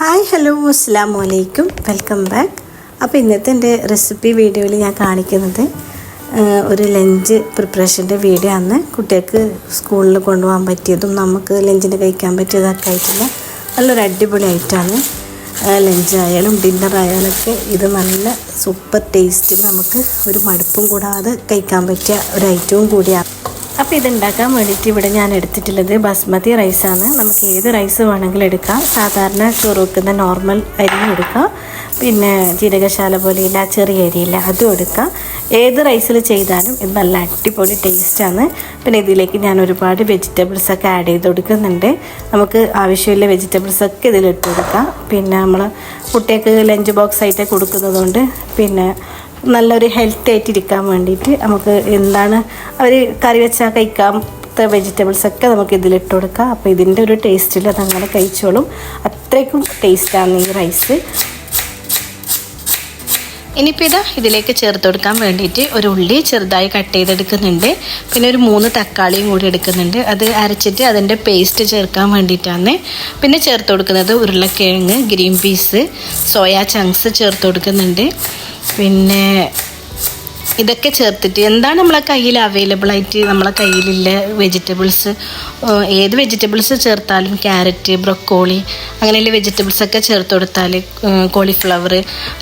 Hi hello അസ്സാം വലൈക്കും welcome back. അപ്പോൾ ഇന്നത്തെ എന്റെ റെസിപ്പി വീഡിയോയിൽ ഞാൻ കാണിക്കുന്നത് ഒരു ലഞ്ച് പ്രിപ്പറേഷന്റെ വീഡിയോ ആണ്. കുട്ടികൾക്ക് സ്കൂളിൽ കൊണ്ടുപോകാൻ പറ്റിയതും നമുക്ക് ലഞ്ചിന് കഴിക്കാൻ പറ്റിയതൊക്കെ ആയിട്ടുള്ള നല്ലൊരു അടിപൊളി ഐറ്റമാണ്. ലഞ്ച് ആയാലും ഡിന്നർ ആയാലൊക്കെ ഇത് നല്ല സൂപ്പർ ടേസ്റ്റിൽ നമുക്ക് ഒരു മടുപ്പും കൂടാതെ കഴിക്കാൻ പറ്റിയ ഒരു ഐറ്റവും കൂടിയാണ്. അപ്പോൾ ഇത് ഉണ്ടാക്കാൻ വേണ്ടിയിട്ട് ഇവിടെ ഞാൻ എടുത്തിട്ടുള്ളത് ബസ്മതി റൈസാണ് നമുക്ക് ഏത് റൈസ് വേണമെങ്കിലും എടുക്കാം. സാധാരണ ചോറ് വെക്കുന്ന നോർമൽ അരിയും എടുക്കാം. പിന്നെ ജീരകശാല പോലെയില്ല ചെറിയ അരിയില്ല അതും എടുക്കാം. ഏത് റൈസിൽ ചെയ്താലും ഇത് നല്ല അടിപൊളി ടേസ്റ്റാണ് പിന്നെ ഇതിലേക്ക് ഞാൻ ഒരുപാട് വെജിറ്റബിൾസൊക്കെ ആഡ് ചെയ്ത് കൊടുക്കുന്നുണ്ട്. നമുക്ക് ആവശ്യമില്ല വെജിറ്റബിൾസൊക്കെ ഇതിലിട്ട് കൊടുക്കാം. പിന്നെ നമ്മൾ കുട്ടികൾക്ക് ലഞ്ച് ബോക്സ് ആയിട്ട് കൊടുക്കുന്നതുകൊണ്ട് പിന്നെ നല്ലൊരു ഹെൽത്തി ആയിട്ട് ഇരിക്കാൻ വേണ്ടിയിട്ട് നമുക്ക് എന്താണ് അവർ കറി വെച്ചാൽ കഴിക്കാം വെജിറ്റബിൾസ് ഒക്കെ നമുക്ക് ഇതിലിട്ട് കൊടുക്കാം. അപ്പോൾ ഇതിന്റെ ഒരു ടേസ്റ്റിൽ അങ്ങനെ കഴിച്ചോളും. അത്രയ്ക്കും ടേസ്റ്റാണ് ഈ റൈസ് ഇനിയിപ്പോൾ ഇതാ ഇതിലേക്ക് ചേർത്ത് കൊടുക്കാൻ വേണ്ടിയിട്ട് ഒരു ഉള്ളി ചെറുതായി കട്ട് ചെയ്തെടുക്കുന്നുണ്ട്. പിന്നെ ഒരു മൂന്ന് തക്കാളിയും കൂടി എടുക്കുന്നുണ്ട്. അത് അരച്ചിട്ട് അതിന്റെ പേസ്റ്റ് ചേർക്കാൻ വേണ്ടിയിട്ടാണ്. പിന്നെ ചേർത്ത് കൊടുക്കുന്നത് ഉരുളക്കിഴങ്ങ് ഗ്രീൻ പീസ് സോയാ ചങ്ക്സ് ചേർത്ത് കൊടുക്കുന്നുണ്ട്. പിന്നെ ഇതൊക്കെ ചേർത്തിട്ട് എന്താണ് നമ്മളെ കയ്യിൽ അവൈലബിൾ ആയിട്ട് നമ്മളെ കയ്യിലുള്ള വെജിറ്റബിൾസ് ഏത് വെജിറ്റബിൾസ് ചേർത്താലും ക്യാരറ്റ് ബ്രൊക്കോളി അങ്ങനെയുള്ള വെജിറ്റബിൾസ് ഒക്കെ ചേർത്ത് കൊടുത്താൽ കോളിഫ്ലവർ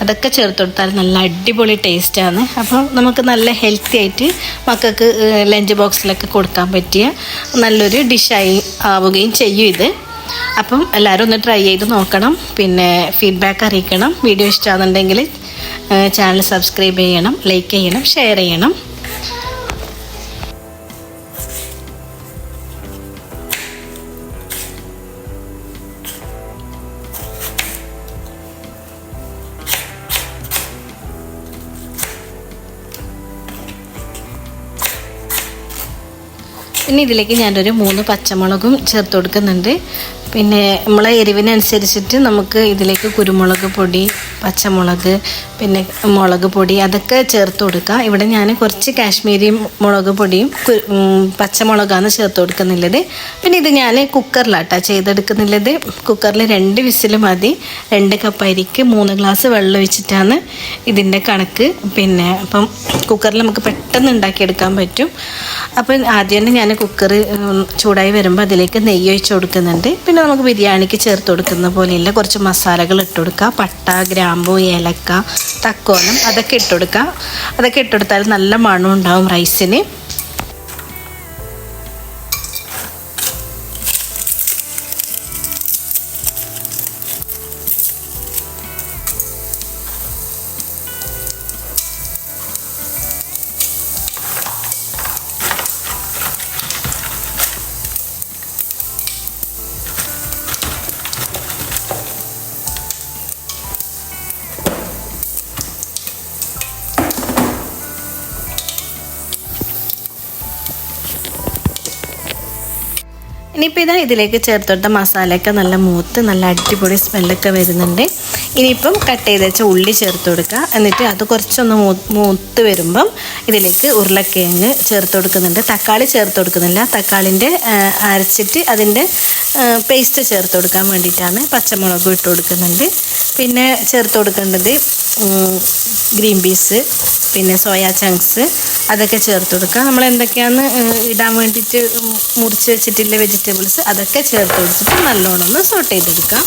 അതൊക്കെ ചേർത്ത് കൊടുത്താൽ നല്ല അടിപൊളി ടേസ്റ്റാണ് അപ്പം നമുക്ക് നല്ല ഹെൽത്തി ആയിട്ട് മക്കൾക്ക് ലഞ്ച് ബോക്സിലൊക്കെ കൊടുക്കാൻ പറ്റിയ നല്ലൊരു ഡിഷായി ആവുകയും ചെയ്യും ഇത്. അപ്പം എല്ലാവരും ഒന്ന് ട്രൈ ചെയ്ത് നോക്കണം. പിന്നെ ഫീഡ്ബാക്ക് അറിയിക്കണം. വീഡിയോ ഇഷ്ടമാണെന്നുണ്ടെങ്കിൽ ചാനൽ സബ്സ്ക്രൈബ് ചെയ്യണം ലൈക്ക് ചെയ്യണം ഷെയർ ചെയ്യണം. പിന്നെ ഇതിലേക്ക് ഞാനൊരു മൂന്ന് പച്ചമുളകും ചേർത്ത് കൊടുക്കുന്നുണ്ട് പിന്നെ നമ്മളെ എരിവിനനുസരിച്ചിട്ട് നമുക്ക് ഇതിലേക്ക് കുരുമുളക് പൊടി പച്ചമുളക് പിന്നെ മുളക് പൊടി അതൊക്കെ ചേർത്ത് കൊടുക്കുക. ഇവിടെ ഞാൻ കുറച്ച് കാശ്മീരി മുളക് പൊടിയും പച്ചമുളകാണ് ചേർത്ത് കൊടുക്കുന്നുള്ളത്. പിന്നെ ഇത് ഞാൻ കുക്കറിലാട്ടാ ചെയ്തെടുക്കുന്നുള്ളത്. കുക്കറിൽ രണ്ട് വിസിൽ മതി. രണ്ട് കപ്പ് അരിക്ക് മൂന്ന് ഗ്ലാസ് വെള്ളം ഒഴിച്ചിട്ടാണ് ഇതിന്റെ കണക്ക്. പിന്നെ അപ്പം കുക്കറിൽ നമുക്ക് പെട്ടെന്ന് ഉണ്ടാക്കിയെടുക്കാൻ പറ്റും. അപ്പം ആദ്യം തന്നെ ഞാൻ കുക്കർ ചൂടായി വരുമ്പോൾ അതിലേക്ക് നെയ്യ് ഒഴിച്ച് കൊടുക്കുന്നുണ്ട്. പിന്നെ നമുക്ക് ബിരിയാണിക്ക് ചേർത്ത് കൊടുക്കുന്ന പോലെയുള്ള കുറച്ച് മസാലകൾ ഇട്ട് കൊടുക്കുക. പട്ട ഗ്രാമ്പു ഏലക്ക തക്കോലം അതൊക്കെ ഇട്ട് കൊടുക്കുക. അതൊക്കെ ഇട്ട് കൊടുത്താൽ നല്ല മണം ഉണ്ടാവും റൈസിന്. ഇനിയിപ്പോൾ ഇതാ ഇതിലേക്ക് ചേർത്തോട്ട. മസാലയൊക്കെ നല്ല മൂത്ത് നല്ല അടിപൊളി സ്മെല്ലൊക്കെ വരുന്നുണ്ട്. ഇനിയിപ്പം കട്ട് ചെയ്ത് വെച്ച ഉള്ളി ചേർത്ത് കൊടുക്കുക. എന്നിട്ട് അത് കുറച്ചൊന്ന് മൂത്ത് വരുമ്പം ഇതിലേക്ക് ഉരുളക്കിഴങ്ങ് ചേർത്ത് കൊടുക്കുന്നുണ്ട്. തക്കാളി ചേർത്ത് കൊടുക്കുന്നില്ല. തക്കാളിന്റെ അരച്ചിട്ട് അതിന്റെ പേസ്റ്റ് ചേർത്ത് കൊടുക്കാൻ വേണ്ടിയിട്ടാണ് പച്ചമുളകും ഇട്ട് കൊടുക്കുന്നുണ്ട്. പിന്നെ ചേർത്ത് കൊടുക്കേണ്ടത് ഗ്രീൻ പീസ് പിന്നെ സോയാ ചങ്ക്സ് അതൊക്കെ ചേർത്ത് കൊടുക്കുക. നമ്മൾ എന്തൊക്കെയാണ് ഇടാൻ വേണ്ടിയിട്ട് മുറിച്ച് വെച്ചിട്ടുള്ള വെജിറ്റബിൾസ് അതൊക്കെ ചേർത്ത് കൊടുത്തിട്ട് നല്ലോണം ഒന്ന് സോട്ട് ചെയ്തെടുക്കാം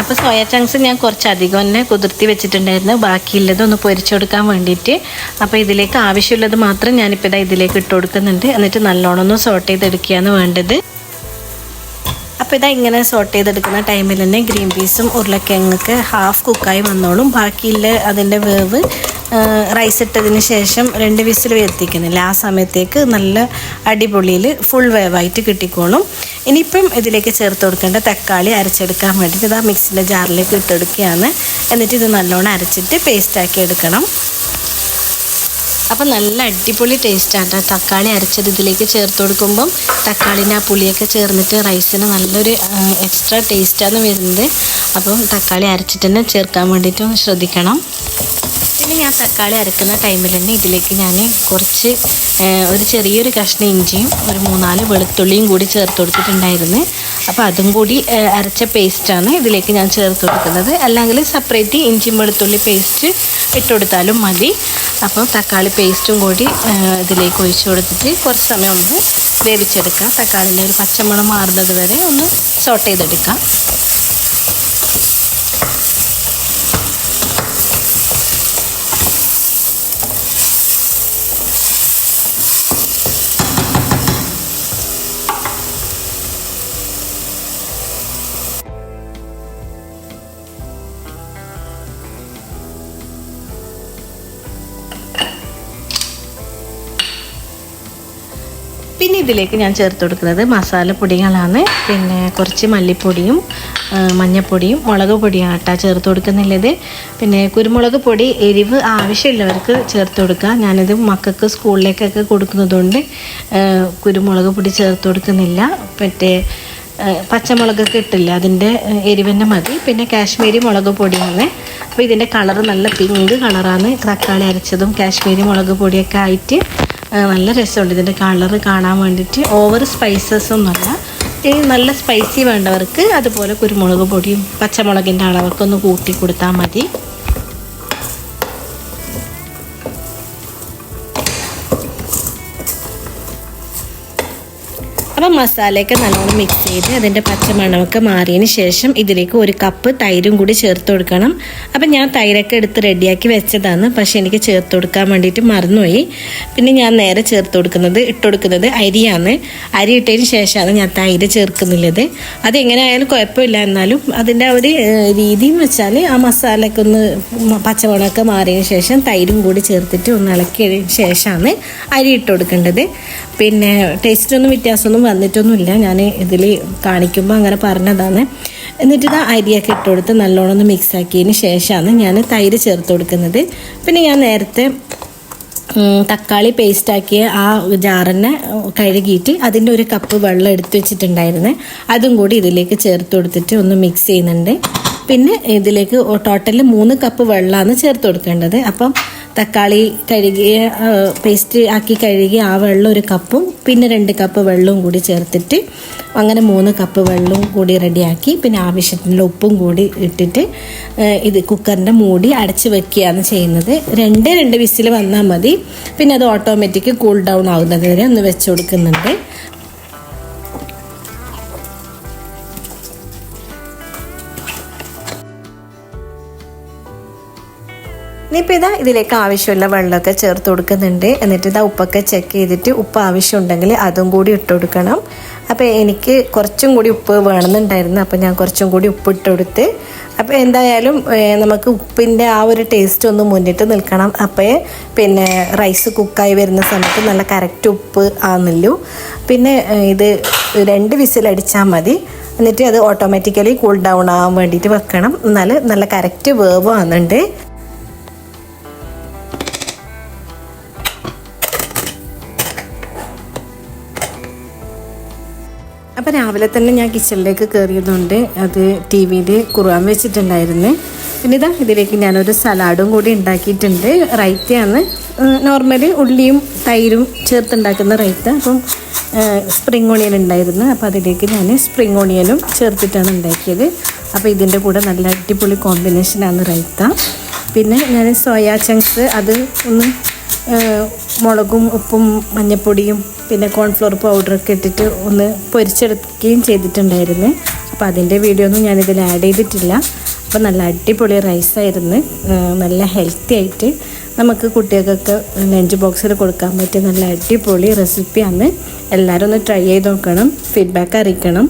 അപ്പോൾ സോയ ചങ്ക്സ് ഞാൻ കുറച്ചധികം തന്നെ കുതിർത്തി വെച്ചിട്ടുണ്ടായിരുന്നു. ബാക്കിയുള്ളത് ഒന്ന് പൊരിച്ചെടുക്കാൻ വേണ്ടിയിട്ട്. അപ്പോൾ ഇതിലേക്ക് ആവശ്യമുള്ളത് മാത്രം ഞാനിപ്പോൾ ഇതാ ഇതിലേക്ക് ഇട്ട് കൊടുക്കുന്നുണ്ട്. എന്നിട്ട് നല്ലോണം ഒന്ന് സോട്ട് ചെയ്തെടുക്കുകയാണ് വേണ്ടത്. അപ്പോൾ ഇതാ ഇങ്ങനെ സോട്ട് ചെയ്തെടുക്കുന്ന ടൈമിൽ തന്നെ ഗ്രീൻ പീസും ഉരുളക്കിഴങ്ങൊക്കെ ഹാഫ് കുക്കായി വന്നോളും. ബാക്കിയുള്ള അതിന്റെ വേവ് റൈസ് ഇട്ടതിന് ശേഷം രണ്ട് വിസിൽ വരുത്തിക്കുന്നില്ല. ആ സമയത്തേക്ക് നല്ല അടിപൊളിയിൽ ഫുൾ വേവായിട്ട് കിട്ടിക്കോളും. ഇനിയിപ്പം ഇതിലേക്ക് ചേർത്ത് കൊടുക്കേണ്ട തക്കാളി അരച്ചെടുക്കാൻ വേണ്ടിയിട്ട് ഇതാ മിക്സിന്റെ ജാറിലേക്ക് ഇട്ടെടുക്കുകയാണ് എന്നിട്ട് ഇത് നല്ലോണം അരച്ചിട്ട് പേസ്റ്റാക്കി എടുക്കണം. അപ്പം നല്ല അടിപൊളി ടേസ്റ്റാണ് തക്കാളി അരച്ചത് ഇതിലേക്ക് ചേർത്ത് കൊടുക്കുമ്പം തക്കാളിന്റെ ആ പുളിയൊക്കെ ചേർന്നിട്ട് റൈസിന് നല്ലൊരു എക്സ്ട്രാ ടേസ്റ്റാണ് വരുന്നത്. അപ്പം തക്കാളി അരച്ചിട്ട് തന്നെ ചേർക്കാൻ വേണ്ടിയിട്ട് ഒന്ന് ശ്രദ്ധിക്കണം. പിന്നെ ഞാൻ തക്കാളി അരക്കുന്ന ടൈമിൽ തന്നെ ഇതിലേക്ക് ഞാൻ കുറച്ച് ഒരു ചെറിയൊരു കഷ്ണം ഇഞ്ചിയും ഒരു മൂന്നാൽ വെളുത്തുള്ളിയും കൂടി ചേർത്ത് കൊടുത്തിട്ടുണ്ടായിരുന്നു. അപ്പോൾ അതും കൂടി അരച്ച പേസ്റ്റാണ് ഇതിലേക്ക് ഞാൻ ചേർത്ത് കൊടുക്കുന്നത്. അല്ലെങ്കിൽ സെപ്പറേറ്റ് ഇഞ്ചിയും വെളുത്തുള്ളി പേസ്റ്റ് ഇട്ട് കൊടുത്താലും മതി. അപ്പോൾ തക്കാളി പേസ്റ്റും കൂടി ഇതിലേക്ക് ഒഴിച്ചു കൊടുത്തിട്ട് കുറച്ച് സമയം ഒന്ന് വേവിച്ചെടുക്കാം. തക്കാളിന്റെ ഒരു പച്ചമണം മാറുന്നത് വരെ ഒന്ന് സോട്ട് ചെയ്തെടുക്കാം. പിന്നെ ഇതിലേക്ക് ഞാൻ ചേർത്ത് കൊടുക്കുന്നത് മസാലപ്പൊടികളാണ് പിന്നെ കുറച്ച് മല്ലിപ്പൊടിയും മഞ്ഞൾപ്പൊടിയും മുളക് പൊടിയാണ് കേട്ടോ ചേർത്ത് കൊടുക്കുന്നുള്ളത്. പിന്നെ കുരുമുളക് പൊടി എരിവ് ആവശ്യമുള്ളവർക്ക് ചേർത്ത് കൊടുക്കുക ഞാനിത് മക്കൾക്ക് സ്കൂളിലേക്കൊക്കെ കൊടുക്കുന്നതുകൊണ്ട് കുരുമുളക് പൊടി ചേർത്ത് കൊടുക്കുന്നില്ല. മറ്റേ പച്ചമുളകൊക്കെ ഇട്ടില്ല അതിന്റെ എരിവന്നെ മതി. പിന്നെ കാശ്മീരി മുളക് പൊടിയാണ്. അപ്പോൾ ഇതിന്റെ കളറ് നല്ല പിങ്ക് കളറാണ്. തക്കാളി അരച്ചതും കാശ്മീരി മുളക് പൊടിയൊക്കെ ആയിട്ട് നല്ല രസമുണ്ട്. ഇതിന്റെ കളർ കാണാൻ വേണ്ടിയിട്ട് ഓവർ സ്പൈസസ് ഒന്നുമല്ല ഈ നല്ല സ്പൈസി വേണ്ടവർക്ക് അതുപോലെ കുരുമുളക് പൊടിയും പച്ചമുളകിന്റെ അളവൊക്കെ ഒന്ന് കൂട്ടി കൊടുത്താൽ മതി. അപ്പം മസാലയൊക്കെ നല്ലോണം മിക്സ് ചെയ്ത് അതിന്റെ പച്ചമണമൊക്കെ മാറിയതിന് ശേഷം ഇതിലേക്ക് ഒരു കപ്പ് തൈരും കൂടി ചേർത്ത് കൊടുക്കണം. അപ്പം ഞാൻ തൈരൊക്കെ എടുത്ത് റെഡിയാക്കി വെച്ചതാണ്. പക്ഷേ എനിക്ക് ചേർത്ത് കൊടുക്കാൻ വേണ്ടിയിട്ട് മറന്നുപോയി. പിന്നെ ഞാൻ നേരെ ചേർത്ത് കൊടുക്കുന്നത് ഇട്ട് കൊടുക്കുന്നത് അരിയാണ്. അരി ഇട്ടതിന് ശേഷമാണ് ഞാൻ തൈര് ചേർക്കുന്നുള്ളത് അതെങ്ങനെ ആയാലും കുഴപ്പമില്ല. എന്നാലും അതിന്റെ ഒരു രീതി എന്ന് വെച്ചാൽ ആ മസാലയൊക്കെ ഒന്ന് പച്ചമുളകൊക്കെ മാറിയതിന് ശേഷം തൈരും കൂടി ചേർത്തിട്ട് ഒന്ന് ഇളക്കിയതിന് ശേഷമാണ് അരി ഇട്ട് കൊടുക്കേണ്ടത്. പിന്നെ ടേസ്റ്റൊന്നും വ്യത്യാസമൊന്നും വന്നിട്ടൊന്നുമില്ല. ഞാൻ ഇതിൽ കാണിക്കുമ്പോൾ അങ്ങനെ പറഞ്ഞതാണ്. എന്നിട്ട് ഇതാ അരിയൊക്കെ ഇട്ട് കൊടുത്ത് നല്ലോണം ഒന്ന് മിക്സ് ആക്കിയതിന് ശേഷമാണ് ഞാൻ തൈര് ചേർത്ത് കൊടുക്കുന്നത്. പിന്നെ ഞാൻ നേരത്തെ തക്കാളി പേസ്റ്റാക്കിയ ആ ജാറിനെ കഴുകിയിട്ട് അതിന്റെ ഒരു കപ്പ് വെള്ളം എടുത്തു വെച്ചിട്ടുണ്ടായിരുന്നു. അതും കൂടി ഇതിലേക്ക് ചേർത്ത് കൊടുത്തിട്ട് ഒന്ന് മിക്സ് ചെയ്യുന്നുണ്ട്. പിന്നെ ഇതിലേക്ക് ടോട്ടലി മൂന്ന് കപ്പ് വെള്ളമാണ് ചേർത്ത് കൊടുക്കേണ്ടത്. അപ്പം തക്കാളി കഴുകി പേസ്റ്റ് ആക്കി കഴുകി ആ വെള്ളം ഒരു കപ്പും പിന്നെ രണ്ട് കപ്പ് വെള്ളവും കൂടി ചേർത്തിട്ട് അങ്ങനെ മൂന്ന് കപ്പ് വെള്ളവും കൂടി റെഡിയാക്കി പിന്നെ ആവശ്യത്തിനുള്ള ഉപ്പും കൂടി ഇട്ടിട്ട് ഇത് കുക്കറിന്റെ മൂടി അടച്ച് വെക്കുകയാണ് ചെയ്യുന്നത്. രണ്ട് രണ്ട് വിസിൽ വന്നാൽ മതി. പിന്നെ അത് ഓട്ടോമാറ്റിക് കൂൾ ഡൗൺ ആവുന്നത് വരെ ഒന്ന് വെച്ച് കൊടുക്കുന്നുണ്ട്. ഇനിയിപ്പോൾ ഇതാ ഇതിലേക്ക് ആവശ്യമുള്ള വെള്ളമൊക്കെ ചേർത്ത് കൊടുക്കുന്നുണ്ട്. എന്നിട്ട് ഇതാ ഉപ്പൊക്കെ ചെക്ക് ചെയ്തിട്ട് ഉപ്പ് ആവശ്യമുണ്ടെങ്കിൽ അതും കൂടി ഇട്ട് കൊടുക്കണം. അപ്പോൾ എനിക്ക് കുറച്ചും കൂടി ഉപ്പ് വേണമെന്നുണ്ടായിരുന്നു. അപ്പോൾ ഞാൻ കുറച്ചും കൂടി ഉപ്പ് ഇട്ട് കൊടുത്ത് അപ്പോൾ എന്തായാലും നമുക്ക് ഉപ്പിന്റെ ആ ഒരു ടേസ്റ്റ് ഒന്ന് മുന്നിട്ട് നിൽക്കണം. അപ്പോൾ പിന്നെ റൈസ് കുക്കായി വരുന്ന സമയത്ത് നല്ല കറക്റ്റ് ഉപ്പ് ആവുന്നല്ലോ പിന്നെ ഇത് രണ്ട് വിസിലടിച്ചാൽ മതി. എന്നിട്ട് അത് ഓട്ടോമാറ്റിക്കലി കൂൾ ഡൗൺ ആവാൻ വേണ്ടിയിട്ട് വെക്കണം. എന്നാൽ നല്ല കറക്റ്റ് വേവ് ആവുന്നുണ്ട്. അപ്പോൾ രാവിലെ തന്നെ ഞാൻ കിച്ചണിലേക്ക് കയറിയതുകൊണ്ട് അത് ടി വിയിൽ കുറുവാൻ വെച്ചിട്ടുണ്ടായിരുന്നു. പിന്നെ ഇതാ ഇതിലേക്ക് ഞാനൊരു സലാഡും കൂടി ഉണ്ടാക്കിയിട്ടുണ്ട്. റൈത്തയാണ്. നോർമലി ഉള്ളിയും തൈരും ചേർത്തുണ്ടാക്കുന്ന റൈത്ത. അപ്പം സ്പ്രിങ് ഓണിയൻ ഉണ്ടായിരുന്നു. അപ്പോൾ അതിലേക്ക് ഞാൻ സ്പ്രിങ് ഓണിയനും ചേർത്തിട്ടാണ് ഉണ്ടാക്കിയത്. അപ്പോൾ ഇതിന്റെ കൂടെ നല്ല അടിപൊളി കോമ്പിനേഷനാണ് റൈത്ത. പിന്നെ ഞാൻ സോയാ ചങ്ക്സ് അത് ഒന്ന് മുളകും ഉപ്പും മഞ്ഞപ്പൊടിയും പിന്നെ കോൺഫ്ലോർ പൗഡറൊക്കെ ഇട്ടിട്ട് ഒന്ന് പൊരിച്ചെടുക്കുകയും ചെയ്തിട്ടുണ്ടായിരുന്നു. അപ്പോൾ അതിന്റെ വീഡിയോ ഒന്നും ഞാനിതിൽ ആഡ് ചെയ്തിട്ടില്ല. അപ്പോൾ നല്ല അടിപൊളി റൈസായിരുന്നു നല്ല ഹെൽത്തി ആയിട്ട് നമുക്ക് കുട്ടികൾക്കൊക്കെ ലഞ്ച് ബോക്സിൽ കൊടുക്കാൻ പറ്റിയ നല്ല അടിപൊളി റെസിപ്പിയാണ് എല്ലാവരും ഒന്ന് ട്രൈ ചെയ്ത് നോക്കണം ഫീഡ്ബാക്ക് അറിയിക്കണം.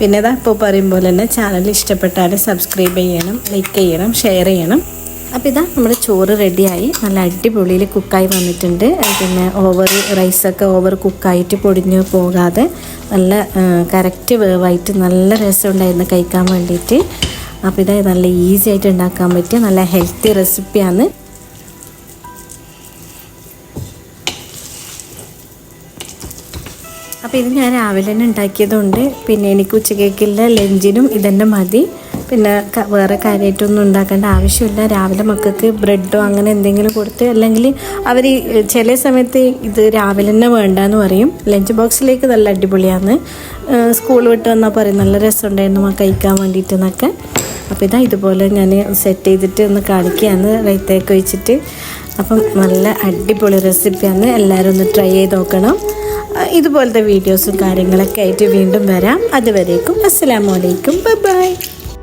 പിന്നെ ഇതാ ഇപ്പോൾ പറയും പോലെ തന്നെ ചാനൽ ഇഷ്ടപ്പെട്ടാൽ സബ്സ്ക്രൈബ് ചെയ്യണം ലൈക്ക് ചെയ്യണം ഷെയർ ചെയ്യണം. അപ്പോൾ ഇതാ നമ്മുടെ ചോറ് റെഡിയായി. നല്ല അടിപൊളിയിൽ കുക്കായി വന്നിട്ടുണ്ട്. പിന്നെ ഓവർ റൈസൊക്കെ ഓവർ കുക്കായിട്ട് പൊടിഞ്ഞു പോകാതെ നല്ല കറക്റ്റ് വേവായിട്ട് നല്ല രസമുണ്ടായിരുന്നു കഴിക്കാൻ വേണ്ടിയിട്ട്. അപ്പോൾ ഇതായി നല്ല ഈസി ആയിട്ട് ഉണ്ടാക്കാൻ പറ്റിയ നല്ല ഹെൽത്തി റെസിപ്പിയാണ്. അപ്പോൾ ഇത് ഞാൻ രാവിലെ തന്നെ ഉണ്ടാക്കിയതുകൊണ്ട് പിന്നെ എനിക്ക് ഉച്ചക്കേക്കുള്ള ലഞ്ചിനും ഇതന്നെ മതി. പിന്നെ വേറെ കാര്യമായിട്ടൊന്നും ഉണ്ടാക്കേണ്ട ആവശ്യമില്ല. രാവിലെ മക്കൾക്ക് ബ്രെഡോ അങ്ങനെ എന്തെങ്കിലും കൊടുത്ത് അല്ലെങ്കിൽ അവർ ചില സമയത്ത് ഇത് രാവിലെ തന്നെ വേണ്ടെന്ന് പറയും. ലഞ്ച് ബോക്സിലേക്ക് നല്ല അടിപൊളിയാണ്. സ്കൂൾ വിട്ട് വന്നാൽ പറയും നല്ല രസമുണ്ടായിരുന്നു കഴിക്കാൻ വേണ്ടിയിട്ടെന്നൊക്കെ. അപ്പോൾ ഇതാ ഇതുപോലെ ഞാൻ സെറ്റ് ചെയ്തിട്ട് ഒന്ന് കാണിക്കുകയാണ് റൈത്തേക്ക് വെച്ചിട്ട് അപ്പം നല്ല അടിപൊളി റെസിപ്പിയാണ് എല്ലാവരും ഒന്ന് ട്രൈ ചെയ്ത് നോക്കണം. ഇതുപോലത്തെ വീഡിയോസും കാര്യങ്ങളൊക്കെ ആയിട്ട് വീണ്ടും വരാം. അതുവരേക്കും അസ്സാം വലൈക്കും ബൈ